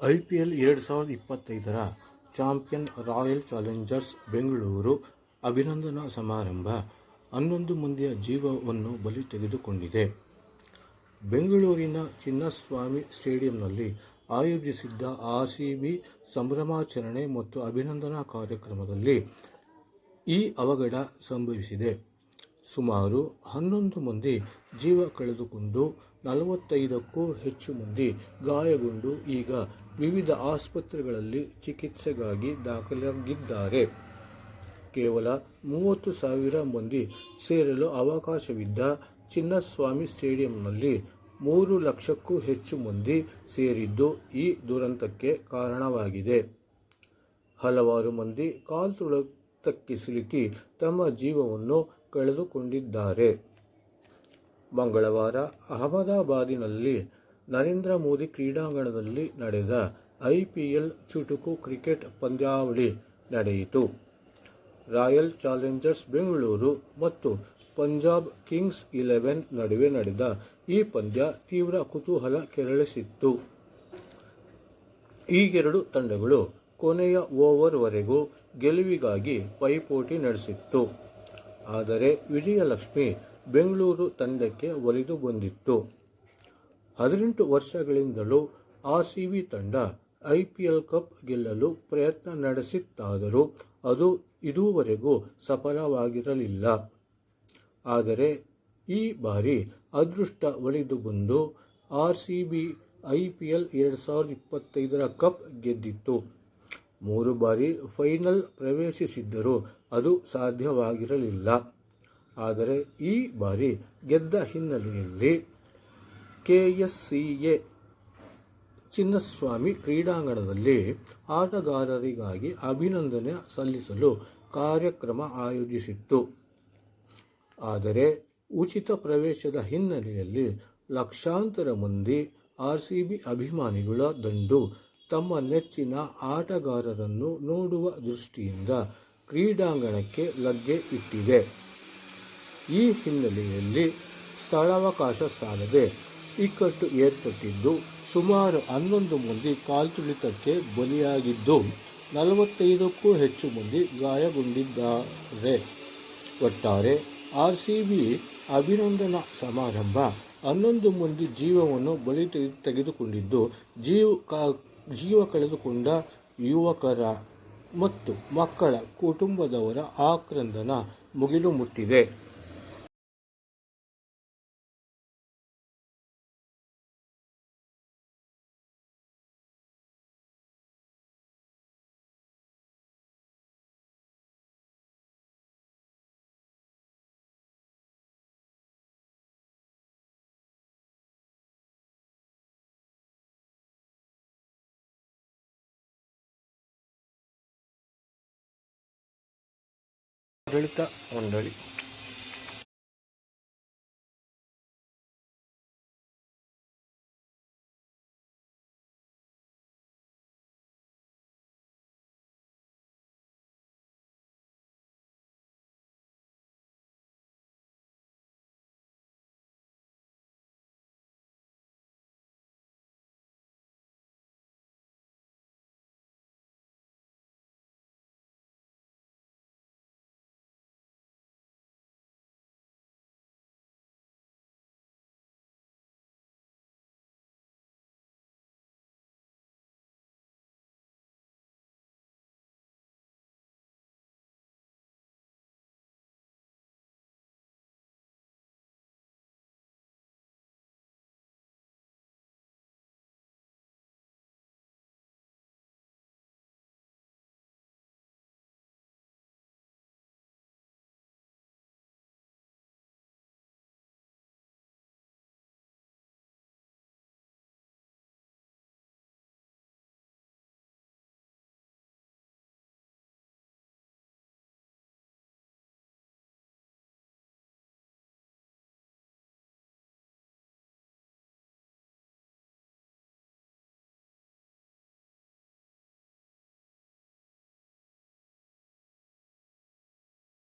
I P L ಎರಡು ಸಾವಿರದ ಇಪ್ಪತ್ತೈದರ ಚಾಂಪಿಯನ್ ರಾಯಲ್ ಚಾಲೆಂಜರ್ಸ್ ಬೆಂಗಳೂರು ಅಭಿನಂದನಾ ಸಮಾರಂಭ ಹನ್ನೊಂದು ಮಂದಿಯ ಜೀವವನ್ನು ಬಲಿ ತೆಗೆದುಕೊಂಡಿದೆ. ಬೆಂಗಳೂರಿನ ಚಿನ್ನಸ್ವಾಮಿ ಸ್ಟೇಡಿಯಂನಲ್ಲಿ ಆಯೋಜಿಸಿದ್ದ ಆರ್ ಸಿ ಬಿ ಸಂಭ್ರಮಾಚರಣೆ ಮತ್ತು ಅಭಿನಂದನಾ ಕಾರ್ಯಕ್ರಮದಲ್ಲಿ ಈ ಅವಘಡ ಸಂಭವಿಸಿದೆ. ಸುಮಾರು ಹನ್ನೊಂದು ಮಂದಿ ಜೀವ ಕಳೆದುಕೊಂಡು ನಲವತ್ತೈದಕ್ಕೂ ಹೆಚ್ಚು ಮಂದಿ ಗಾಯಗೊಂಡು ಈಗ ವಿವಿಧ ಆಸ್ಪತ್ರೆಗಳಲ್ಲಿ ಚಿಕಿತ್ಸೆಗಾಗಿ ದಾಖಲಾಗಿದ್ದಾರೆ. ಕೇವಲ ಮೂವತ್ತು ಸಾವಿರ ಮಂದಿ ಸೇರಲು ಅವಕಾಶವಿದ್ದ ಚಿನ್ನಸ್ವಾಮಿ ಸ್ಟೇಡಿಯಂನಲ್ಲಿ ಮೂರು ಲಕ್ಷಕ್ಕೂ ಹೆಚ್ಚು ಮಂದಿ ಸೇರಿದ್ದು ಈ ದುರಂತಕ್ಕೆ ಕಾರಣವಾಗಿದೆ. ಹಲವಾರು ಮಂದಿ ಕಾಲ್ತುಳಿತಕ್ಕೆ ಸಿಲುಕಿ ತಮ್ಮ ಜೀವವನ್ನು ಕಳೆದುಕೊಂಡಿದ್ದಾರೆ. ಮಂಗಳವಾರ ಅಹಮದಾಬಾದಿನಲ್ಲಿ ನರೇಂದ್ರ ಮೋದಿ ಕ್ರೀಡಾಂಗಣದಲ್ಲಿ ನಡೆದ ಐಪಿಎಲ್ ಚುಟುಕು ಕ್ರಿಕೆಟ್ ಪಂದ್ಯಾವಳಿ ನಡೆಯಿತು. ರಾಯಲ್ ಚಾಲೆಂಜರ್ಸ್ ಬೆಂಗಳೂರು ಮತ್ತು ಪಂಜಾಬ್ ಕಿಂಗ್ಸ್ ಇಲೆವೆನ್ ನಡುವೆ ನಡೆದ ಈ ಪಂದ್ಯ ತೀವ್ರ ಕುತೂಹಲ ಕೆರಳಿಸಿತ್ತು. ಈ ಎರಡೂ ತಂಡಗಳು ಕೊನೆಯ ಓವರ್ವರೆಗೂ ಗೆಲುವಿಗಾಗಿ ಪೈಪೋಟಿ ನಡೆಸಿತ್ತು. ಆದರೆ ವಿಜಯಲಕ್ಷ್ಮಿ ಬೆಂಗಳೂರು ತಂಡಕ್ಕೆ ಒಲಿದು ಬಂದಿತ್ತು. ಹದಿನೆಂಟು ವರ್ಷಗಳಿಂದಲೂ ಆರ್ ಸಿ ಬಿ ತಂಡ ಐ ಪಿ ಎಲ್ ಕಪ್ ಗೆಲ್ಲಲು ಪ್ರಯತ್ನ ನಡೆಸಿತ್ತಾದರೂ ಅದು ಇದುವರೆಗೂ ಸಫಲವಾಗಿರಲಿಲ್ಲ. ಆದರೆ ಈ ಬಾರಿ ಅದೃಷ್ಟ ಒಲಿದು ಬಂದು ಪಿ ಎಲ್ ಎರಡು ಸಾವಿರದ ಇಪ್ಪತ್ತೈದರ ಕಪ್ ಗೆದ್ದಿತ್ತು ಮೂರು ಬಾರಿ ಫೈನಲ್ ಪ್ರವೇಶಿಸಿದ್ದರೂ ಅದು ಸಾಧ್ಯವಾಗಿರಲಿಲ್ಲ. ಆದರೆ ಈ ಬಾರಿ ಗೆದ್ದ ಹಿನ್ನೆಲೆಯಲ್ಲಿ ಕೆಎಸ್ಸಿಎ ಚಿನ್ನಸ್ವಾಮಿ ಕ್ರೀಡಾಂಗಣದಲ್ಲಿ ಆಟಗಾರರಿಗಾಗಿ ಅಭಿನಂದನೆ ಸಲ್ಲಿಸಲು ಕಾರ್ಯಕ್ರಮ ಆಯೋಜಿಸಿತ್ತು. ಆದರೆ ಉಚಿತ ಪ್ರವೇಶದ ಹಿನ್ನೆಲೆಯಲ್ಲಿ ಲಕ್ಷಾಂತರ ಮಂದಿ ಆರ್ಸಿಬಿ ಅಭಿಮಾನಿಗಳ ದಂಡು ತಮ್ಮ ನೆಚ್ಚಿನ ಆಟಗಾರರನ್ನು ನೋಡುವ ದೃಷ್ಟಿಯಿಂದ ಕ್ರೀಡಾಂಗಣಕ್ಕೆ ಲಗ್ಗೆ ಇಟ್ಟಿದೆ. ಈ ಹಿನ್ನೆಲೆಯಲ್ಲಿ ಸ್ಥಳಾವಕಾಶ ಸಾಲದೆ ಇಕ್ಕಟ್ಟು ಏರ್ಪಟ್ಟಿದ್ದು, ಸುಮಾರು ಹನ್ನೊಂದು ಮಂದಿ ಕಾಲ್ತುಳಿತಕ್ಕೆ ಬಲಿಯಾಗಿದ್ದು, ನಲವತ್ತೈದಕ್ಕೂ ಹೆಚ್ಚು ಮಂದಿ ಗಾಯಗೊಂಡಿದ್ದಾರೆ. ಒಟ್ಟಾರೆ ಆರ್ ಸಿ ಬಿ ಅಭಿನಂದನಾ ಸಮಾರಂಭ ಹನ್ನೊಂದು ಮಂದಿ ಜೀವವನ್ನು ಬಲಿ ತೆಗೆದುಕೊಂಡಿದ್ದು, ಜೀವ ಜೀವ ಕಳೆದುಕೊಂಡ ಯುವಕರ ಮತ್ತು ಮಕ್ಕಳ ಕುಟುಂಬದವರ ಆಕ್ರಂದನ ಮುಗಿಲು ಮುಟ್ಟಿದೆ. ಆಡಳಿತ ಮಂಡಳಿ